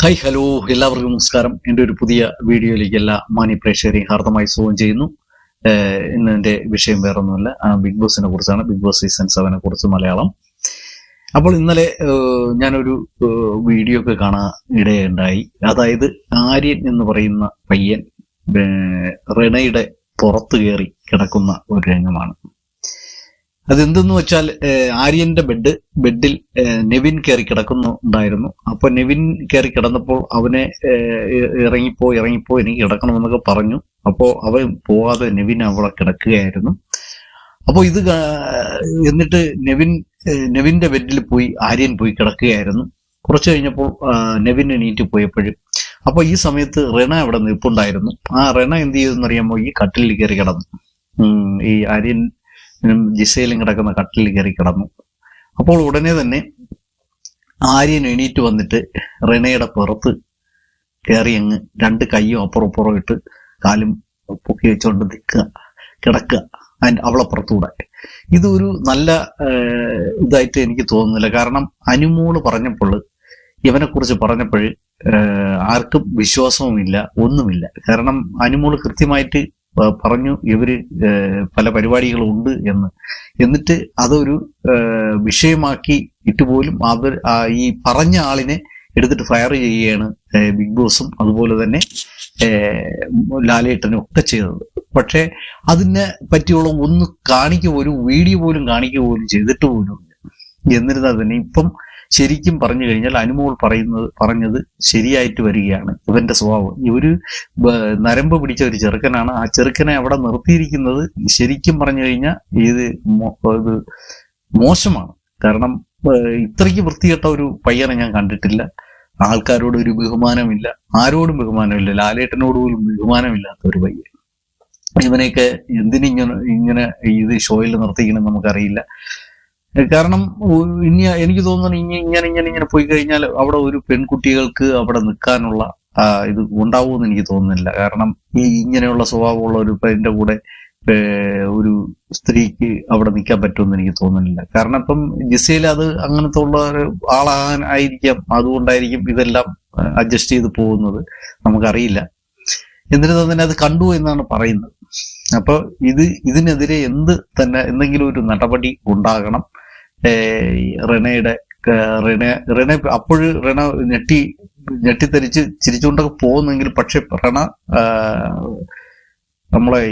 Hi hello എല്ലാവർക്കും നമസ്കാരം. എന്റെ ഒരു പുതിയ വീഡിയോയിലേക്ക് എല്ലാ മാന്യ പ്രേക്ഷകരെയും ഹാർദമായി സ്വാഗതം ചെയ്യുന്നു. ഇന്ന് എന്റെ വിഷയം വേറൊന്നുമല്ല. ബിഗ് ബോസിനെ കുറിച്ചാണ്. ബിഗ് ബോസ് സീസൺ സെവനെ കുറിച്ച് മലയാളം. അപ്പോൾ ഇന്നലെ ഞാനൊരു വീഡിയോ ഒക്കെ കാണാൻ ഇടയുണ്ടായി. അതായത് ആര്യൻ എന്ന് പറയുന്ന പയ്യൻ റെണയുടെ പുറത്ത് കയറി കിടക്കുന്ന ഒരു രംഗമാണ്. അതെന്തെന്ന് വെച്ചാൽ ആര്യന്റെ ബെഡ് ബെഡിൽ നെവിൻ കയറി കിടക്കുന്നു ഉണ്ടായിരുന്നു അപ്പൊ നെവിൻ കയറി കിടന്നപ്പോൾ അവനെ ഇറങ്ങിപ്പോ ഇറങ്ങിപ്പോ എനിക്ക് കിടക്കണമെന്നൊക്കെ പറഞ്ഞു. അപ്പോ അവൻ പോവാതെ നെവിൻ അവിടെ കിടക്കുകയായിരുന്നു. അപ്പോൾ ഇത് എന്നിട്ട് നെവിൻ നെവിന്റെ ബെഡിൽ പോയി ആര്യൻ പോയി കിടക്കുകയായിരുന്നു. കുറച്ച് കഴിഞ്ഞപ്പോൾ നെവിൻ എണീറ്റ് പോയപ്പോഴും. അപ്പോൾ ഈ സമയത്ത് റെന അവിടെ നിൽപ്പുണ്ടായിരുന്നു. ആ റെന എന്ത് ചെയ്തെന്ന് അറിയാമോ ഈ കട്ടിലിൽ കയറി കിടന്നു. ഈ ആര്യൻ ജിസയിലും കിടക്കുന്ന കട്ടിൽ കയറി കിടന്നു. അപ്പോൾ ഉടനെ തന്നെ ആര്യൻ എണീറ്റ് വന്നിട്ട് റെനയുടെ പുറത്ത് കയറി അങ്ങ് രണ്ട് കൈയും അപ്പുറം അപ്പുറം ഇട്ട് കാലും പൊക്കി വെച്ചുകൊണ്ട് നിൽക്കുക കിടക്കുക അതിന്റെ അവളെ പുറത്തുകൂടെ ഇതൊരു നല്ല ഇതായിട്ട് എനിക്ക് തോന്നുന്നില്ല. കാരണം അനുമോൾ പറഞ്ഞപ്പോൾ ഇവനെക്കുറിച്ച് പറഞ്ഞപ്പോൾ ആർക്കും വിശ്വാസവുമില്ല ഒന്നുമില്ല. കാരണം അനുമോൾ കൃത്യമായിട്ട് പറഞ്ഞു ഇവർ പല പരിപാടികളും ഉണ്ട് എന്ന് എന്നിട്ട് അതൊരു വിഷയമാക്കി ഇട്ടുപോലും ആ ഈ പറഞ്ഞ ആളിനെ എടുത്തിട്ട് ഫയർ ചെയ്യുകയാണ് ബിഗ് ബോസും അതുപോലെ തന്നെ ലാലേട്ടനും ഒക്കെ ചെയ്തത് പക്ഷെ അതിനെ പറ്റിയുള്ള ഒന്ന് കാണിക്കുക ഒരു വീഡിയോ പോലും കാണിക്കുക പോലും ചെയ്തിട്ട് പോലും. എന്നിരുന്നാൽ തന്നെ ഇപ്പം ശരിക്കും പറഞ്ഞു കഴിഞ്ഞാൽ അനുമോൾ പറയുന്നത് പറഞ്ഞത് ശരിയായിട്ട് വരികയാണ്. ഇവന്റെ സ്വഭാവം. ബ- നരമ്പ് പിടിച്ച ഒരു ചെറുക്കനാണ്. ആ ചെറുക്കനെ അവിടെ നിർത്തിയിരിക്കുന്നത് ശരിക്കും പറഞ്ഞു കഴിഞ്ഞാൽ ഇത് ഇത് മോശമാണ്. കാരണം ഇത്രയ്ക്ക് വൃത്തികെട്ട ഒരു പയ്യനെ ഞാൻ കണ്ടിട്ടില്ല. ആൾക്കാരോട് ഒരു ബഹുമാനമില്ല. ആരോടും ബഹുമാനമില്ല. ലാലേട്ടനോട് പോലും ബഹുമാനമില്ലാത്ത ഒരു പയ്യൻ. ഇവനെയൊക്കെ എന്തിനിങ്ങനെ ഇങ്ങനെ ഇത് ഷോയിൽ നിർത്തിക്കണം നമുക്കറിയില്ല. കാരണം ഇനി എനിക്ക് തോന്നുന്നു ഇനി ഇങ്ങനെ ഇങ്ങനെ ഇങ്ങനെ പോയി കഴിഞ്ഞാൽ അവിടെ ഒരു പെൺകുട്ടികൾക്ക് അവിടെ നിൽക്കാനുള്ള ഇത് ഉണ്ടാവുമെന്ന് എനിക്ക് തോന്നുന്നില്ല. കാരണം ഈ ഇങ്ങനെയുള്ള സ്വഭാവമുള്ള ഒരു പെണ്ണിന്റെ കൂടെ ഒരു സ്ത്രീക്ക് അവിടെ നിൽക്കാൻ പറ്റുമെന്ന് എനിക്ക് തോന്നുന്നില്ല. കാരണം ഇപ്പം ജിസയിൽ അത് അങ്ങനത്തെ ഉള്ള ഒരു ആളാകാൻ ആയിരിക്കാം. അതുകൊണ്ടായിരിക്കും ഇതെല്ലാം അഡ്ജസ്റ്റ് ചെയ്ത് പോകുന്നത്. നമുക്കറിയില്ല. എന്നിരുന്നാൽ തന്നെ അത് കണ്ടു എന്നാണ് പറയുന്നത്. അപ്പൊ ഇത് ഇതിനെതിരെ എന്ത് തന്നെ എന്തെങ്കിലും ഒരു നടപടി ഉണ്ടാകണം. റെനയുടെ റിന റിന അപ്പോഴ് റിന ഞെട്ടി ഞെട്ടിത്തെറിച്ച് ചിരിച്ചുകൊണ്ടൊക്കെ പോകുന്നെങ്കിൽ പക്ഷെ റിണ നമ്മളെ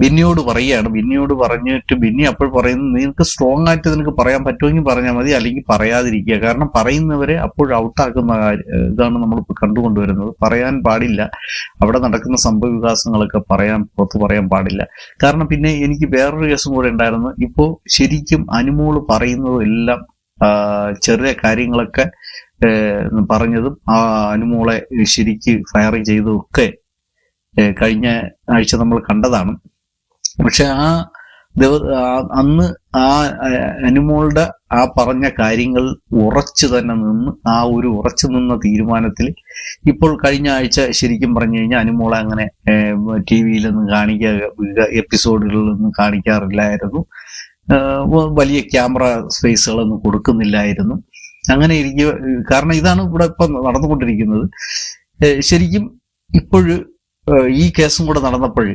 ബിന്നിയോട് പറയുകയാണ്. ബിന്നിയോട് പറഞ്ഞിട്ട് ബിന്നി അപ്പോൾ പറയുന്നത് നിനക്ക് സ്ട്രോങ് ആയിട്ട് നിനക്ക് പറയാൻ പറ്റുമെങ്കിൽ പറഞ്ഞാൽ മതി അല്ലെങ്കിൽ പറയാതിരിക്കുക. കാരണം പറയുന്നവരെ അപ്പോൾ ഔട്ടാക്കുന്ന ഇതാണ് നമ്മളിപ്പോൾ കണ്ടുകൊണ്ടുവരുന്നത്. പറയാൻ പാടില്ല. അവിടെ നടക്കുന്ന സംഭവ വികാസങ്ങളൊക്കെ പറയാൻ പുറത്ത് പറയാൻ പാടില്ല. കാരണം പിന്നെ എനിക്ക് വേറൊരു കേസും കൂടെ ഉണ്ടായിരുന്നു. ഇപ്പോൾ ശരിക്കും അനുമോൾ പറയുന്നതും എല്ലാം ചെറിയ കാര്യങ്ങളൊക്കെ പറഞ്ഞതും ആ അനുമോളെ ശരിക്ക് ഫയർ ചെയ്തതും ഒക്കെ കഴിഞ്ഞ ആഴ്ച നമ്മൾ കണ്ടതാണ്. പക്ഷെ ആ അന്ന് ആ അനുമോളുടെ ആ പറഞ്ഞ കാര്യങ്ങൾ ഉറച്ചു തന്നെ നിന്ന് ആ ഒരു ഉറച്ചു നിന്ന തീരുമാനത്തിൽ ഇപ്പോൾ കഴിഞ്ഞ ആഴ്ച ശരിക്കും പറഞ്ഞു കഴിഞ്ഞാൽ അനുമോളെ അങ്ങനെ ടി വിയിലൊന്നും കാണിക്കുക എപ്പിസോഡുകളിലൊന്നും കാണിക്കാറില്ലായിരുന്നു. വലിയ ക്യാമറ സ്പേസുകളൊന്നും കൊടുക്കുന്നില്ലായിരുന്നു. അങ്ങനെ ഇരിക്കുക കാരണം ഇതാണ് ഇവിടെ ഇപ്പം നടന്നുകൊണ്ടിരിക്കുന്നത്. ശരിക്കും ഇപ്പോഴ് ഈ കേസും കൂടെ നടന്നപ്പോൾ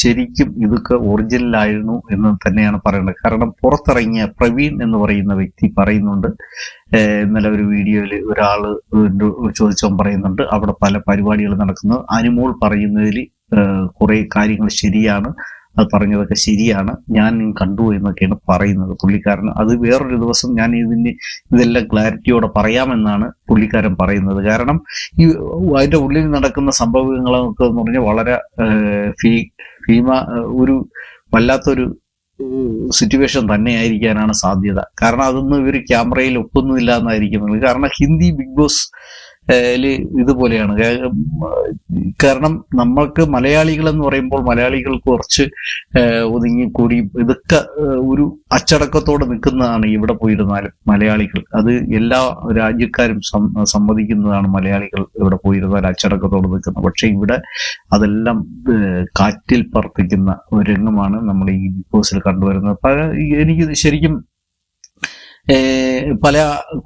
ശരിക്കും ഇതൊക്കെ ഒറിജിനൽ ആയിരുന്നു എന്ന് തന്നെയാണ് പറയുന്നത്. കാരണം പുറത്തിറങ്ങിയ പ്രവീൺ എന്ന് പറയുന്ന വ്യക്തി പറയുന്നുണ്ട്. ഇന്നലെ ഒരു വീഡിയോയിൽ ഒരാൾ ചോദിച്ചവൻ പറയുന്നുണ്ട്. അവിടെ പല പരിപാടികൾ നടക്കുന്നത് അനുമോൾ പറയുന്നതിൽ കുറെ കാര്യങ്ങൾ ശരിയാണ്. അത് പറഞ്ഞതൊക്കെ ശരിയാണ്. ഞാൻ കണ്ടു എന്നൊക്കെയാണ് പറയുന്നത് പുള്ളിക്കാരൻ അത് വേറൊരു ദിവസം ഞാൻ ഇതിന് ഇതെല്ലാം ക്ലാരിറ്റിയോടെ പറയാമെന്നാണ് പുള്ളിക്കാരൻ പറയുന്നത്. കാരണം ഈ അതിന്റെ ഉള്ളിൽ നടക്കുന്ന സംഭവങ്ങളൊക്കെ എന്ന് പറഞ്ഞാൽ വളരെ ഫീ ഭീമ ഒരു വല്ലാത്തൊരു സിറ്റുവേഷൻ തന്നെയായിരിക്കാനാണ് സാധ്യത. കാരണം അതൊന്നും ഇവർ ക്യാമറയിൽ ഒപ്പൊന്നുമില്ല എന്നായിരിക്കും കാരണം ഹിന്ദി ബിഗ് ബോസ് ഇതുപോലെയാണ്. കാരണം നമ്മൾക്ക് മലയാളികൾ എന്ന് പറയുമ്പോൾ മലയാളികൾ കുറച്ച് ഒതുങ്ങിക്കൂടി ഇതൊക്കെ ഒരു അച്ചടക്കത്തോടെ നിൽക്കുന്നതാണ് ഇവിടെ പോയിരുന്നാലും മലയാളികൾ. അത് എല്ലാ രാജ്യക്കാരും സമ്മതിക്കുന്നതാണ് മലയാളികൾ ഇവിടെ പോയിരുന്നാൽ അച്ചടക്കത്തോടെ നിൽക്കുന്നത്. പക്ഷെ ഇവിടെ അതെല്ലാം കാറ്റിൽ പറപ്പിക്കുന്ന രംഗമാണ് നമ്മൾ ഈ ബിഗ് ബോസിൽ കണ്ടുവരുന്നത്. എനിക്ക് ശരിക്കും പല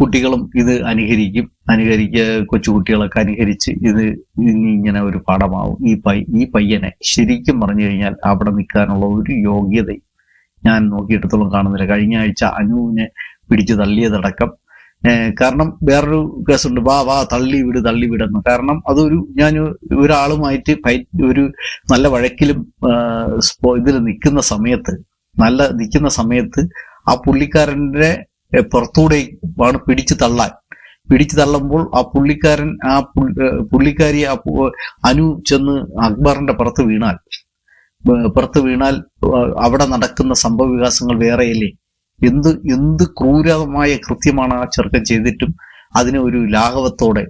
കുട്ടികളും ഇത് അനുകരിക്കും. അനുകരിക്ക കൊച്ചുകുട്ടികളൊക്കെ അനുകരിച്ച് ഇത് ഇനി ഇങ്ങനെ ഒരു പാഠമാവും. ഈ പൈ ഈ പയ്യനെ ശരിക്കും പറഞ്ഞു കഴിഞ്ഞാൽ അവിടെ നിൽക്കാനുള്ള ഒരു യോഗ്യതയും ഞാൻ നോക്കിയിടത്തോളം കാണുന്നില്ല. കഴിഞ്ഞ ആഴ്ച അനുവിനെ പിടിച്ചു തള്ളിയതടക്കം. കാരണം വേറൊരു കേസുണ്ട്. വാ വാ തള്ളി വിട് തള്ളി വിടുന്നു കാരണം അതൊരു ഞാൻ ഒരാളുമായിട്ട് ഒരു നല്ല വഴക്കിലും ഇതിൽ നിൽക്കുന്ന സമയത്ത് നല്ല നിൽക്കുന്ന സമയത്ത് ആ പുള്ളിക്കാരന്റെ ഏഹ് പുറത്തൂടെ ആണ് പിടിച്ചു തള്ളാൻ. പിടിച്ചു തള്ളുമ്പോൾ ആ പുള്ളിക്കാരൻ ആ പുള്ളിക്കാരി ആ അനു ചെന്ന് അക്ബറിന്റെ പുറത്ത് വീണാൽ പുറത്ത് വീണാൽ അവിടെ നടക്കുന്ന സംഭവ വികാസങ്ങൾ വേറെയല്ലേ? എന്ത് എന്ത് ക്രൂരമായ കൃത്യമാണ് ആ ചെറുക്കൻ ചെയ്തിട്ടും അതിനെ ഒരു ലാഘവത്തോടെ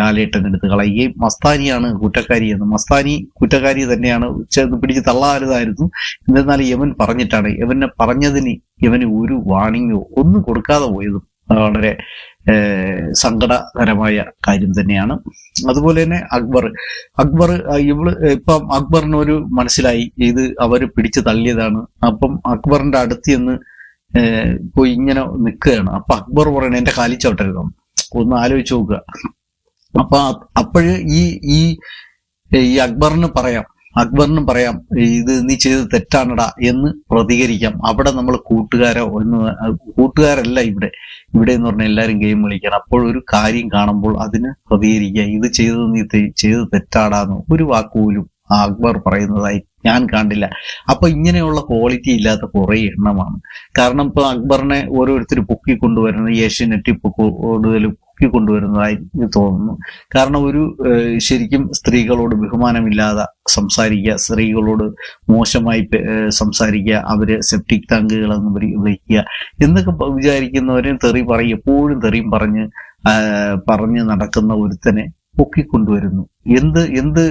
ലാലേട്ടൻ എടുത്ത് കളയുകയും മസ്താനിയാണ് കുറ്റക്കാരി എന്ന്. മസ്താനി കുറ്റക്കാരി തന്നെയാണ് ചേർന്ന് പിടിച്ച് തള്ളാരുതായിരുന്നു എന്നാൽ യമൻ പറഞ്ഞിട്ടാണ്. യവനെ പറഞ്ഞതിന് യമന് ഒരു വാണിങ്ങോ ഒന്നും കൊടുക്കാതെ പോയതും. വളരെ സങ്കടകരമായ കാര്യം തന്നെയാണ്. അതുപോലെ തന്നെ അക്ബർ. അക്ബർ ഇവൾ ഇപ്പം അക്ബറിന് ഒരു മനസ്സിലായി. ഇത് അവർ പിടിച്ചു തള്ളിയതാണ്. അപ്പം അക്ബറിന്റെ അടുത്ത് ചെന്ന് പോയി ഇങ്ങനെ നിൽക്കുകയാണ്. അപ്പൊ അക്ബർ പറയണ എന്റെ കാലി ചവിട്ടരുത് ഒന്ന് ആലോചിച്ച് നോക്കുക. അപ്പൊ അപ്പോഴ് ഈ ഈ അക്ബറിന് പറയാം അക്ബറിനും പറയാം ഇത് നീ ചെയ്തത് തെറ്റാണടാ എന്ന് പ്രതികരിക്കാം. അവിടെ നമ്മൾ കൂട്ടുകാരോ ഒന്ന് കൂട്ടുകാരല്ല ഇവിടെ. ഇവിടെ എന്ന് പറഞ്ഞാൽ എല്ലാവരും ഗെയിം കളിക്കണം. അപ്പോൾ ഒരു കാര്യം കാണുമ്പോൾ അതിന് പ്രതികരിക്കുക. ഇത് ചെയ്തത് നീ ചെയ്ത് തെറ്റാടാന്ന് ഒരു വാക്കുപോലും അക്ബർ പറയുന്നതായി ഞാൻ കണ്ടില്ല. അപ്പൊ ഇങ്ങനെയുള്ള ക്വാളിറ്റി ഇല്ലാത്ത കുറെ എണ്ണമാണ്. കാരണം ഇപ്പൊ അക്ബറിനെ ഓരോരുത്തർ പൊക്കി കൊണ്ടുവരുന്നത് ഏഷ്യനെറ്റ് ഇപ്പൊ കൂടുതൽ പൊക്കി കൊണ്ടുവരുന്നതായി എനിക്ക് തോന്നുന്നു. കാരണം ഒരു ശരിക്കും സ്ത്രീകളോട് ബഹുമാനമില്ലാതെ സംസാരിക്കുക സ്ത്രീകളോട് മോശമായി സംസാരിക്കുക അവർ സെപ്റ്റിക് ടാങ്കുകളെന്ന് വയ്ക്കുക എന്നൊക്കെ വിചാരിക്കുന്നവരെ തെറി പറയും എപ്പോഴും തെറിയും പറഞ്ഞ് പറഞ്ഞ് നടക്കുന്ന ഒരുത്തനെ പൊക്കിക്കൊണ്ടുവരുന്നു. എന്ത് എന്ത്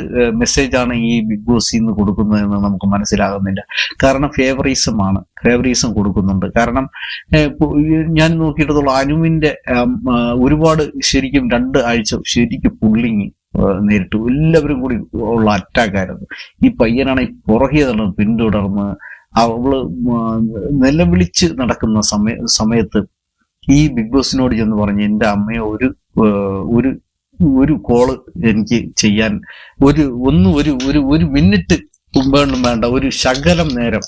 ആണ് ഈ ബിഗ് ബോസ് ഇന്ന് കൊടുക്കുന്നതെന്ന് നമുക്ക് മനസ്സിലാകുന്നില്ല. കാരണം ഫേവറീസം ആണ്. ഫേവറീസം കൊടുക്കുന്നുണ്ട്. കാരണം ഞാൻ നോക്കിയിട്ടുള്ള അനുവിന്റെ ഒരുപാട് ശരിക്കും രണ്ട് ആഴ്ച ശരിക്കും പുള്ളിങ് നേരിട്ടു. എല്ലാവരും കൂടി ഉള്ള അറ്റാക്ക് ആയിരുന്നു. ഈ പയ്യനാണ് ഈ പുറകെ തന്നെ പിന്തുടർന്ന് അവൾ നിലവിളിച്ച് നടക്കുന്ന സമയ സമയത്ത് ഈ ബിഗ് ബോസിനോട് ചെന്ന് പറഞ്ഞ് എന്റെ അമ്മയെ ഒരു ഒരു ഒരു കോൾ എനിക്ക് ചെയ്യാൻ ഒരു ഒന്ന് ഒരു ഒരു ഒരു മിനിറ്റ് മുമ്പേണ്ടും വേണ്ട. ഒരു ശകലം നേരം.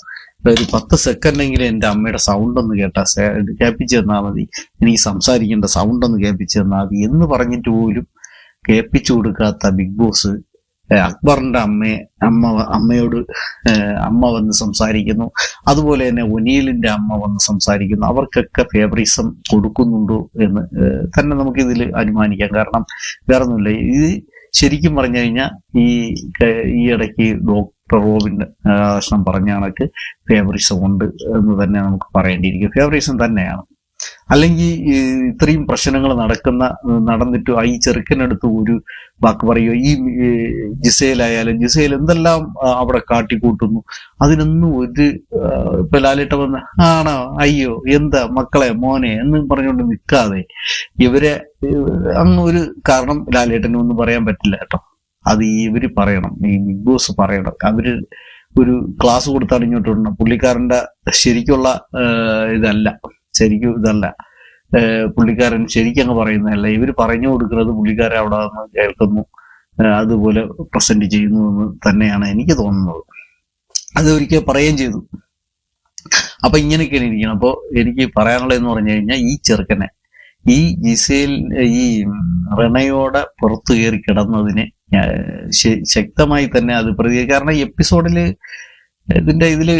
ഒരു പത്ത് സെക്കൻഡെങ്കിലും എന്റെ അമ്മയുടെ സൗണ്ട് ഒന്ന് കേട്ടാ. കേൾപ്പിച്ചു തന്നാൽ മതി. എനിക്ക് സംസാരിക്കേണ്ട സൗണ്ട് ഒന്ന് കേൾപ്പിച്ചു തന്നാൽ മതി എന്ന് പറഞ്ഞിട്ട് പോലും കേൾപ്പിച്ചു കൊടുക്കാത്ത ബിഗ് ബോസ് അക്ബറിന്റെ അമ്മയെ അമ്മ അമ്മയോട് അമ്മ വന്ന് സംസാരിക്കുന്നു. അതുപോലെ തന്നെ ഒനീലിന്റെ അമ്മ വന്ന് സംസാരിക്കുന്നു. അവർക്കൊക്കെ ഫേവറിസം കൊടുക്കുന്നുണ്ടോ എന്ന് തന്നെ നമുക്ക് ഇതിൽ അനുമാനിക്കാം. കാരണം വേറെ ഒന്നുമില്ല ഇത് ശരിക്കും പറഞ്ഞു കഴിഞ്ഞാൽ ഈ ഈ ഇടയ്ക്ക് ഡോക്ടർ റോബിൻ പറഞ്ഞ കണക്ക് ഫേവറിസം ഉണ്ട് എന്ന് തന്നെ നമുക്ക് പറയേണ്ടിയിരിക്കും. ഫേവറിസം തന്നെയാണ്. അല്ലെങ്കിൽ ഇത്രയും പ്രശ്നങ്ങൾ നടക്കുന്ന നടന്നിട്ട് ആ ഈ ചെറുക്കനടുത്ത് ഒരു വാക്ക് പറയുക ഈ ജിസയിലായാലും ജിസയിൽ എന്തെല്ലാം അവിടെ കാട്ടിക്കൂട്ടുന്നു അതിനൊന്നും ഒരു ഇപ്പൊ ലാലിട്ട വന്ന് ആണോ? അയ്യോ എന്താ മക്കളെ മോനെ? എന്ന് പറഞ്ഞുകൊണ്ട് നിൽക്കാതെ ഇവരെ അങ്ങ് ഒരു കാരണം ലാലേട്ടനും ഒന്നും പറയാൻ പറ്റില്ല കേട്ടോ. അത് ഇവർ പറയണം ഈ ബിഗ് ബോസ് പറയണം. അവർ ഒരു ക്ലാസ് കൊടുത്താണ് ഇങ്ങോട്ട് വിടണം ശരിക്കുള്ള ഇതല്ല. ശരിക്കും ഇതല്ല. പുള്ളിക്കാരൻ ശരിക്കങ്ങ് പറയുന്നതല്ല. ഇവർ പറഞ്ഞു കൊടുക്കുന്നത് പുള്ളിക്കാരൻ അവിടെ നിന്ന് കേൾക്കുന്നു. അതുപോലെ പ്രസന്റ് ചെയ്യുന്നു എന്ന് തന്നെയാണ് എനിക്ക് തോന്നുന്നത്. അത് ഒരിക്കൽ പറയുകയും ചെയ്തു. അപ്പൊ ഇങ്ങനെയൊക്കെയാണ് ഇരിക്കണം അപ്പോൾ എനിക്ക് പറയാനുള്ളതെന്ന് പറഞ്ഞു കഴിഞ്ഞാൽ ഈ ചെറുക്കനെ ഈ ജിസയിൽ ഈ റണയോടെ പുറത്തു കയറി കിടന്നതിനെ ശക്തമായി തന്നെ അത് പ്രതി കാരണം ഇതിന്റെ ഇതിൽ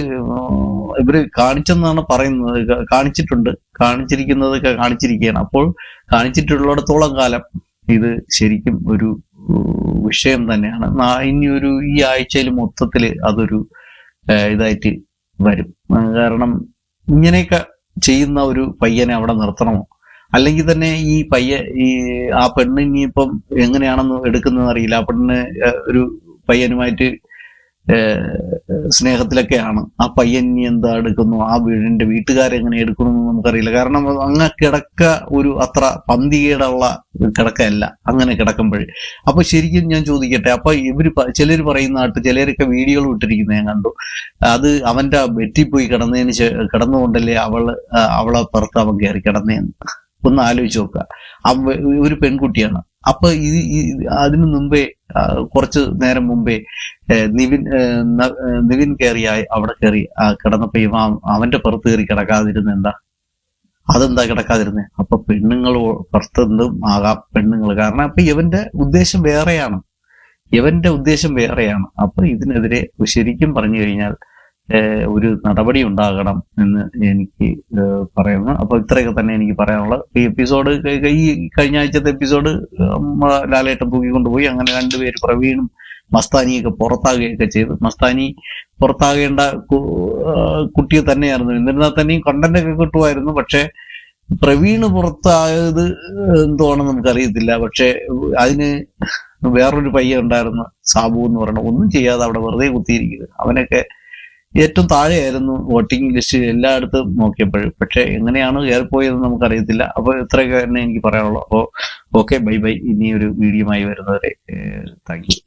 ഇവർ കാണിച്ചെന്നാണ് പറയുന്നത്. കാണിച്ചിട്ടുണ്ട്. കാണിച്ചിരിക്കുന്നതൊക്കെ കാണിച്ചിരിക്കുകയാണ്. അപ്പോൾ കാണിച്ചിട്ടുള്ളിടത്തോളം കാലം ഇത് ശരിക്കും ഒരു വിഷയം തന്നെയാണ്. ഇനി ഒരു ഈ ആഴ്ചയിൽ മൊത്തത്തിൽ അതൊരു ഇതായിട്ട് വരും. കാരണം ഇങ്ങനെയൊക്കെ ചെയ്യുന്ന ഒരു പയ്യനെ അവിടെ നിർത്തണമോ? അല്ലെങ്കിൽ തന്നെ ഈ പയ്യ ഈ ആ പെണ്ണ് ഇനിയിപ്പം എങ്ങനെയാണെന്ന് എടുക്കുന്നതെന്ന് അറിയില്ല. ആ പെണ്ണിന് ഒരു പയ്യനുമായിട്ട് സ്നേഹത്തിലൊക്കെയാണ്. ആ പയ്യൻ ഇനി എന്താ എടുക്കുന്നു? ആ വീടിന്റെ വീട്ടുകാരെങ്ങനെ എടുക്കുന്നു എന്ന് നമുക്കറിയില്ല. കാരണം അങ്ങ് കിടക്ക ഒരു അത്ര പന്തികേടുള്ള കിടക്കയല്ല. അങ്ങനെ കിടക്കുമ്പോൾ. അപ്പൊ ശരിക്കും ഞാൻ ചോദിക്കട്ടെ അപ്പൊ ഇവർ ചിലർ പറയുന്ന ആട്ട് ചിലരൊക്കെ വീഡിയോകൾ വിട്ടിരിക്കുന്നത് ഞാൻ കണ്ടു. അത് അവന്റെ വെട്ടിപ്പോയി പോയി കിടന്നതിന് കിടന്നുകൊണ്ടല്ലേ അവൾ അവളെ പുറത്ത് അവൻ കയറി കിടന്നേന്ന് ഒന്ന് ആലോചിച്ച് നോക്കുക. ഒരു പെൺകുട്ടിയാണ്. അപ്പൊ ഈ അതിനു മുമ്പേ കുറച്ച് നേരം മുമ്പേ നിവിൻ നിവിൻ കയറിയായി അവിടെ കയറി കിടന്നപ്പോ ഇവ അവന്റെ പുറത്ത് കയറി കിടക്കാതിരുന്ന എന്താ? അതെന്താ കിടക്കാതിരുന്നെ? അപ്പൊ പെണ്ണുങ്ങൾ പുറത്തെന്തും ആകാം പെണ്ണുങ്ങൾ. കാരണം അപ്പൊ ഇവന്റെ ഉദ്ദേശം വേറെയാണ്. ഇവന്റെ ഉദ്ദേശം വേറെയാണ്. അപ്പൊ ഇതിനെതിരെ ശരിക്കും പറഞ്ഞു കഴിഞ്ഞാൽ ഒരു നടപടി ഉണ്ടാകണം എന്ന് എനിക്ക് പറയുന്നു. അപ്പൊ ഇത്രയൊക്കെ തന്നെ എനിക്ക് പറയാനുള്ളത്. ഈ എപ്പിസോഡ് ഈ കഴിഞ്ഞ ആഴ്ചത്തെ എപ്പിസോഡ് ലാലേട്ടൻ തൂക്കിക്കൊണ്ടുപോയി. അങ്ങനെ രണ്ടുപേര് പ്രവീണും മസ്താനിയൊക്കെ പുറത്താകുകയൊക്കെ ചെയ്തു. മസ്താനി പുറത്താകേണ്ട കുട്ടിയെ തന്നെയായിരുന്നു. എന്നിരുന്നാൽ തന്നെയും കണ്ടന്റ് ഒക്കെ കിട്ടുമായിരുന്നു. പക്ഷെ പ്രവീണ് പുറത്തായത് എന്തുവാണെന്ന് നമുക്കറിയത്തില്ല. പക്ഷെ അതിന് വേറൊരു പയ്യ ഉണ്ടായിരുന്നു സാബു എന്ന് പറയുന്നത് ഒന്നും ചെയ്യാതെ അവിടെ വെറുതെ കുത്തിയിരിക്കുന്നത് അവനൊക്കെ ഏറ്റവും താഴെയായിരുന്നു വോട്ടിംഗ് ലിസ്റ്റ് എല്ലായിടത്തും നോക്കിയപ്പോഴും പക്ഷെ എങ്ങനെയാണ് കയറിപ്പോയതെന്ന് നമുക്കറിയത്തില്ല. അപ്പൊ ഇത്രയൊക്കെ തന്നെ എനിക്ക് പറയാനുള്ളൂ. അപ്പോൾ ഓക്കെ ബൈ ബൈ. ഇനി ഒരു വീഡിയോ ആയി വരുന്നവരെ താങ്ക് യു.